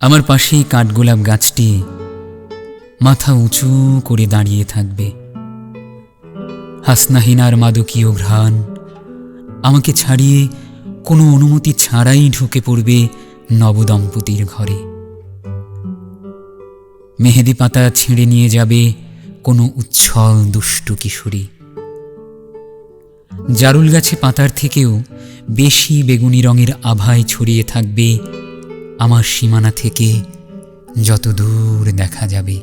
আমার পাশেই কাঠগোলাপ গাছটি মাথা উঁচু করে দাঁড়িয়ে থাকবে। হাসনাহিনার মাদকীয় ঘ্রাণ আমাকে ছাড়িয়ে কোনো অনুমতি ছাড়াই ঢুকে পড়বে নবদম্পতির ঘরে। মেহেদি পাতা ছিঁড়ে নিয়ে যাবে কোনো উচ্ছল দুষ্টু কিশোরী। জারুল গাছে পাতার থেকেও বেশি বেগুনি রঙের আভায় ছড়িয়ে থাকবে আমার সীমানা থেকে যত দূর দেখা যাবে।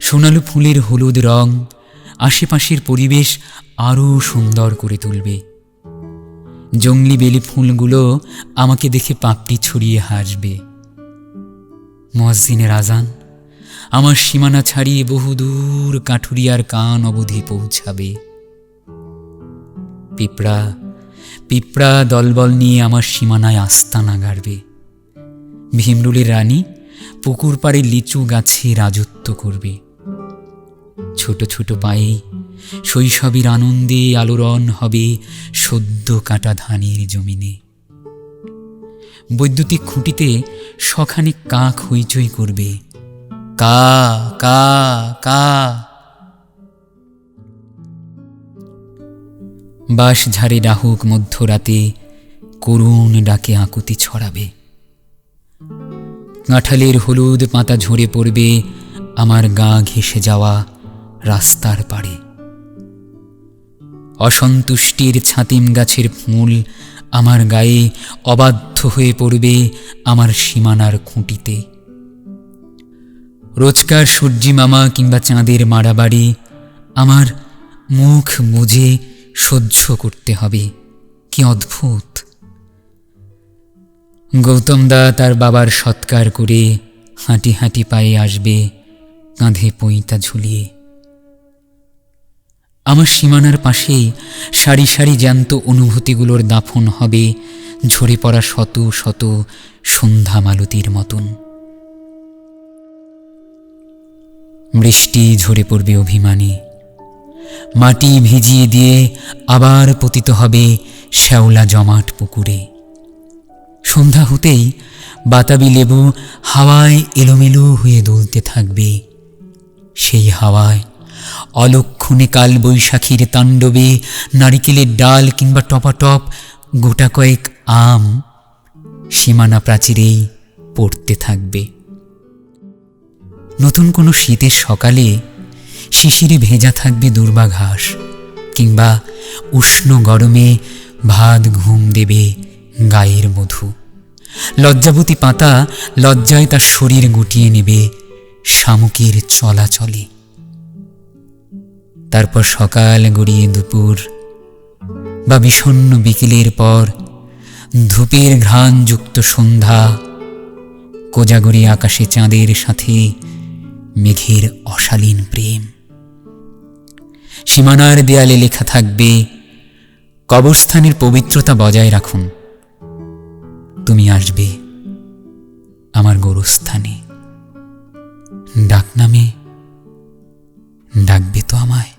সোনালু ফুলের হলুদ রং আশেপাশের পরিবেশ আরও সুন্দর করে তুলবে। জংলি বেলি ফুলগুলো আমাকে দেখে পাপড়ি ছড়িয়ে হাসবে। মসজিনের আজান আমার সীমানা ছাড়িয়ে বহুদূর কাঠুরিয়ার কান অবধি পৌঁছাবে। পিঁপড়া পিঁপড়া দলবল নিয়ে আমার সীমানায় আস্তানা গাড়বে। ভীমরুলের রানী পুকুর পাড়ে লিচু গাছে রাজত্ব করবে। ছোট ছোট পায়ে শৈশবের আনন্দে আলোড়ন হবে সদ্য কাটা ধানের জমিনে। বৈদ্যুতিক খুঁটিতে সখানে কাক হইচই করবে। কা কা কা বাঁশ ঝাড়ে ডাহুক মধ্যরাতে, করুণ ডাকে আকুতি ছড়াবে। কাঁঠালের হলুদ পাতা ঝরে পড়বে আমার গা ঘেসে যাওয়া রাস্তার পাড়ে। অসন্তুষ্টির ছাতিম গাছের ফুল আমার গায়ে অবাধ্য হয়ে পড়বে আমার সীমানার খুঁটিতে। রোজকার সূর্যি মামা কিংবা চাঁদের মারাবাড়ি আমার মুখ বুঝে সহ্য করতে হবে। কি অদ্ভুত। গৌতম দা তার বাবার সৎকার করে হাঁটি হাঁটি পায়ে আসবে, কাঁধে পইতা ঝুলিয়ে। আমার সীমানার পাশেই সারি সারি জ্যান্ত অনুভূতিগুলোর দাফন হবে, ঝরে পড়া শত শত সন্ধ্যা মালতির মতন। বৃষ্টি ঝরে পড়বে অভিমানে। মাটি ভিজিয়ে দিয়ে আবার পতিত হবে শ্যাওলা জমাট পুকুরে। সন্ধ্যা হতেই বাতাবি লেবু হাওয়ায় এলোমেলো হয়ে দুলতে থাকবে। সেই হাওয়ায় অলক্ষণে কাল বৈশাখীর তাণ্ডবে নারিকেলের ডাল কিংবা টপাটপ গোটা কয়েক আম সীমানা প্রাচীরেই পড়তে থাকবে। নতুন কোনো শীতের সকালে শিশিরে ভেজা থাকবে দুর্বা ঘাস, কিংবা উষ্ণ গরমে ভাত ঘুম দেবে গায়ের মধু। লজ্জাবতী পাতা লজ্জায় তার শরীর গুটিয়ে নেবে শামুকের চলাচলে। তারপর সকাল গড়িয়ে দুপুর, বা বিষণ্ন বিকেলের পর ধূপের ঘ্রাণযুক্ত সন্ধ্যা, কোজাগরি আকাশে চাঁদের সাথে মেঘের অশালীন প্রেম। সীমানার দেয়ালে লেখা থাকবে, কবরস্থানের পবিত্রতা বজায় রাখুন। তুমি আসবে আমার গোরস্থানে। ডাক নামে ডাকবে তো আমায়।